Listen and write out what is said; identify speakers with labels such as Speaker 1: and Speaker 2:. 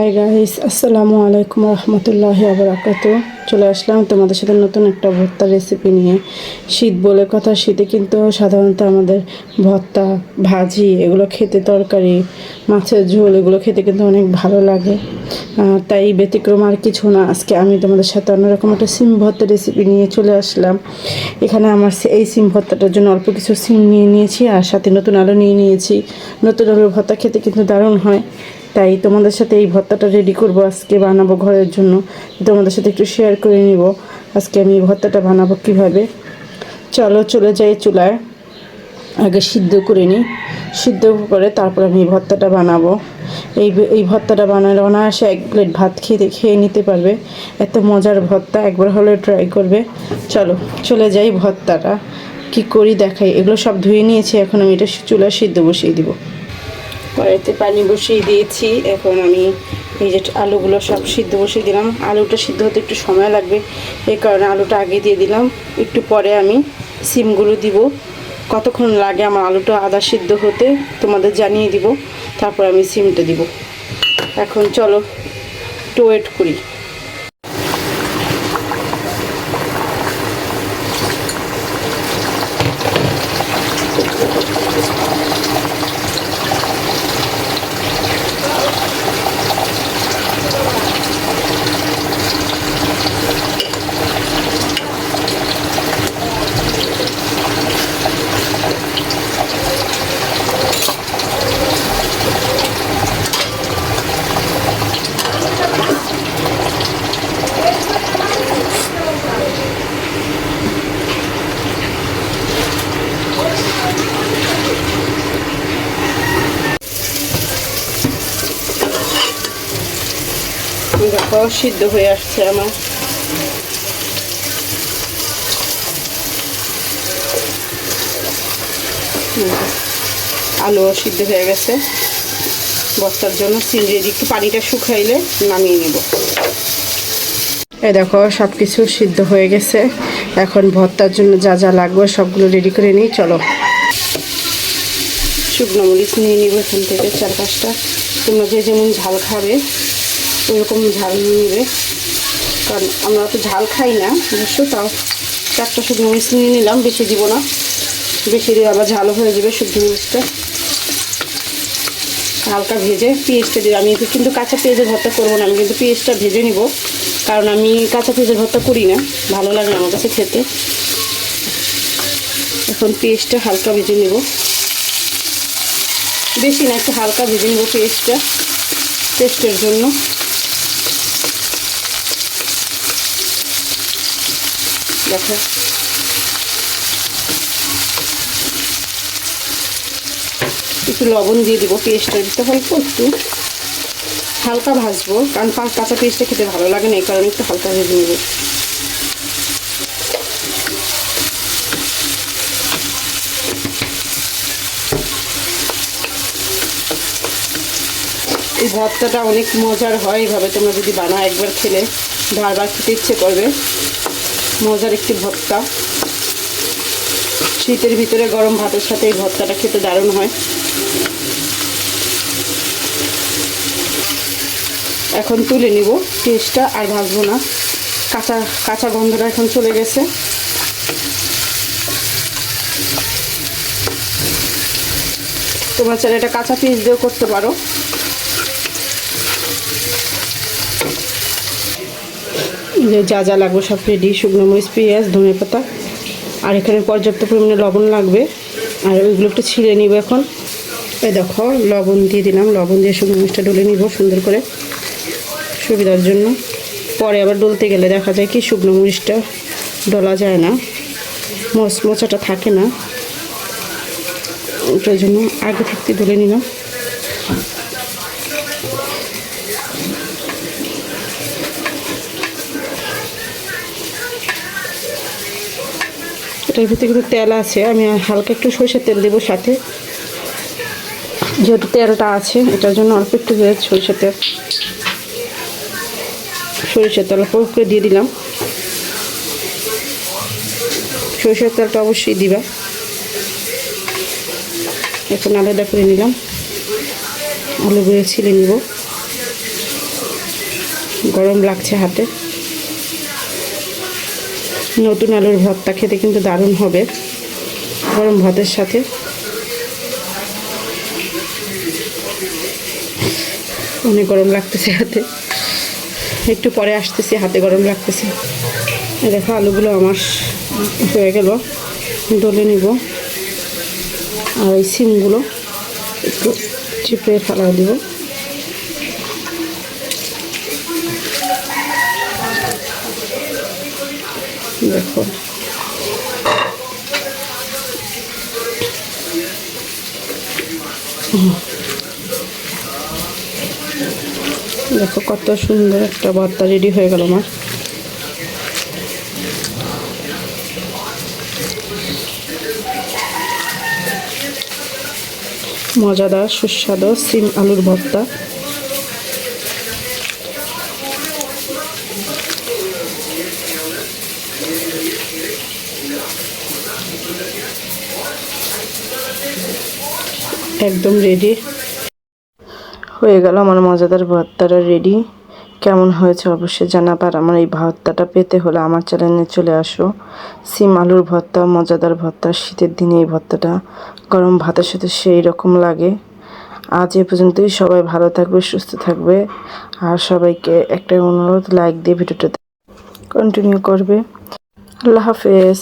Speaker 1: Hi guys আসসালামু আলাইকুম রহমতুল্লাহি আবরাকাত চলে আসলাম তোমাদের সাথে নতুন একটা ভর্তা রেসিপি নিয়ে। শীত বলে কথা, শীতে কিন্তু সাধারণত আমাদের ভর্তা, ভাজি, এগুলো খেতে তরকারি, মাছের ঝোল, এগুলো খেতে কিন্তু অনেক ভালো লাগে। তাই ব্যতিক্রম আর কিছু না। আজকে আমি তোমাদের সাথে অন্যরকম একটা সিম ভর্তা রেসিপি নিয়ে চলে আসলাম। এখানে আমার এই সিম ভর্তাটার জন্য অল্প কিছু সিম নিয়ে নিয়েছি, আর সাথে নতুন আলু নিয়ে নিয়েছি। নতুন আলুর ভর্তা খেতে কিন্তু দারুণ হয়। তাই তোমাদের সাথে এই ভর্তাটা রেডি করব। আজকে বানাবো ঘরের জন্য। তোমাদের সাথে একটু শেয়ার করে নিব। আজকে আমি এই ভর্তাটা বানাবো কীভাবে। চলো, চলে যাই চুলায়। আগে সিদ্ধ করে নিই। সিদ্ধ করে তারপর আমি এই ভর্তাটা বানাবো। এই এই ভর্তাটা বানালে অনায়াসে এক প্লেট ভাত খেয়ে খেয়ে নিতে পারবে। এত মজার ভর্তা, একবার হলে ট্রাই করবে। চলো, চলে যাই ভর্তাটা। কি করি দেখাই। এগুলো সব ধুয়ে নিয়েছি। এখন আমি এটা চুলায় সিদ্ধ বসিয়ে দিব। কড়াইতে পানি বসিয়ে দিয়েছি। এখন আমি এই যে আলুগুলো সব সিদ্ধ বসিয়ে দিলাম। আলুটা সিদ্ধ হতে একটু সময় লাগবে এই কারণে আলুটা আগে দিয়ে দিলাম। একটু পরে আমি সিমগুলো দিব। কতক্ষণ লাগে আমার আলুটা আদা সিদ্ধ হতে তোমাদের জানিয়ে দিব। তারপর আমি সিমটা দিব। এখন চলো, একটু ওয়েট করি। দেখো, সিদ্ধ হয়ে আসছে আমার। আলুও সিদ্ধ হয়ে গেছে। বস্তার জন্য চিংড়ি একটু পানিটা শুকাইলে নামিয়ে নিব। এই দেখো সব কিছু সিদ্ধ হয়ে গেছে। এখন ভর্তার জন্য যা যা লাগবে সবগুলো রেডি করে নিই, চলো। শুকনো মরিচ নিয়ে নিব এখান থেকে চার পাঁচটা তোমরা যে যেমন ঝাল খাবে ওইরকম ঝাল নিয়ে নেবে। কারণ আমরা তো ঝাল খাই না, অবশ্য তাও চারটা শুকনো মরিচ নিয়ে নিলাম, বেশি দিব না। বেশি দিয়ে আবার ঝালও হয়ে যাবে শুকনো মরিচটা। হালকা ভেজে পেঁয়াজটা দিয়ে, আমি কিন্তু কাঁচা পেঁয়াজের ভর্তা করব না, আমি কিন্তু পেঁয়াজটা ভেজে নিব। কারণ আমি কাঁচা পেঁয়াজের ভর্তা করি না, ভালো লাগে আমার কাছে খেতে। এখন পেঁয়াজটা হালকা ভেজে নেব। বেশি না, একটু হালকা ভেজে নেব পেঁয়াজটা টেস্টের জন্য। দেখো একটু লবণ দিয়ে দিব পেস্টটা। দিতে অল্প একটু হালকা ভাজবো, কারণ কাঁচা পেস্টটা খেতে ভালো লাগে না, এই কারণে একটু হালকা ভেজে নেব। এই ভর্তাটা অনেক মজার হয় এইভাবে তোমরা যদি বানাও একবার খেলে, বারবার খেতে ইচ্ছে করবে। মজার একটি ভর্তা। শীতের ভিতরে গরম ভাতের সাথে এই ভর্তাটা খেতে দারুণ হয়। এখন তুলে নিব পেস্টটা আর ভাজবো না। কাঁচা কাঁচা গন্ধটা এখন চলে গেছে। তোমরা চাইলে এটা কাঁচা পিস দিয়েও করতে পারো। যে যা লাগবে সব রেডি শুকনো মরিচ, পেঁয়াজ, ধনে পাতা। আর এখানে পর্যাপ্ত পরিমাণে লবণ লাগবে। আর ওইগুলো একটু ছিঁড়ে নিব এখন। এই দেখো, লবণ দিয়ে দিলাম। লবণ দিয়ে শুকনো মরিচটা ডলে নিব সুন্দর করে সুবিধার জন্য। পরে আবার ডলতে গেলে দেখা যায় কি শুকনো মরিচটা ডলা যায় না। মচ মোচাটা থাকে না। ওটার জন্য আগে থাকতে ডলে নিলাম। এটার ভিতরে কিন্তু তেল আছে। আমি হালকা একটু সরষের তেল দেবো সাথে। যেহেতু তেলটা আছে, এটার জন্য অল্প একটু সরষের তেল। সরিষার তেল অল্প করে দিয়ে দিলাম। সরিষার তেলটা অবশ্যই দিবা। এখন আলাদা করে নিলাম। আলুগুলো ছিলে নিব। গরম লাগছে হাতে। নতুন আলুর ভর্তা খেতে কিন্তু দারুণ হবে, গরম ভাতের সাথে। অনেক গরম লাগতেছে হাতে। একটু পরে আসতেছি, হাতে গরম লাগতেছে। দেখো, আলুগুলো আমার হয়ে গেল। দলে নিব। আর এই সিমগুলো একটু চিপে ফেলা দিব। দেখো। দেখো কত সুন্দর একটা ভর্তা রেডি হয়ে গেল আমার। মজাদার, সুস্বাদু, সিম আলুর ভর্তা। একদম রেডি হয়ে গেল আমার মজাদার ভর্তাটা রেডি কেমন হয়েছে অবশ্যই জানাবার আমার এই ভর্তাটা পেতে হলে আমার চ্যানেলে চলে আসো। সিম আলুর ভর্তা, মজাদার ভর্তা, শীতের দিনে এই ভর্তাটা গরম ভাতের সাথে সেই রকম লাগে। আজ এ পর্যন্তই। সবাই ভালো থাকবে, সুস্থ থাকবে। আর সবাইকে একটা অনুরোধ লাইক দিয়ে ভিডিওটা কন্টিনিউ করবে। আল্লাহ হাফেজ।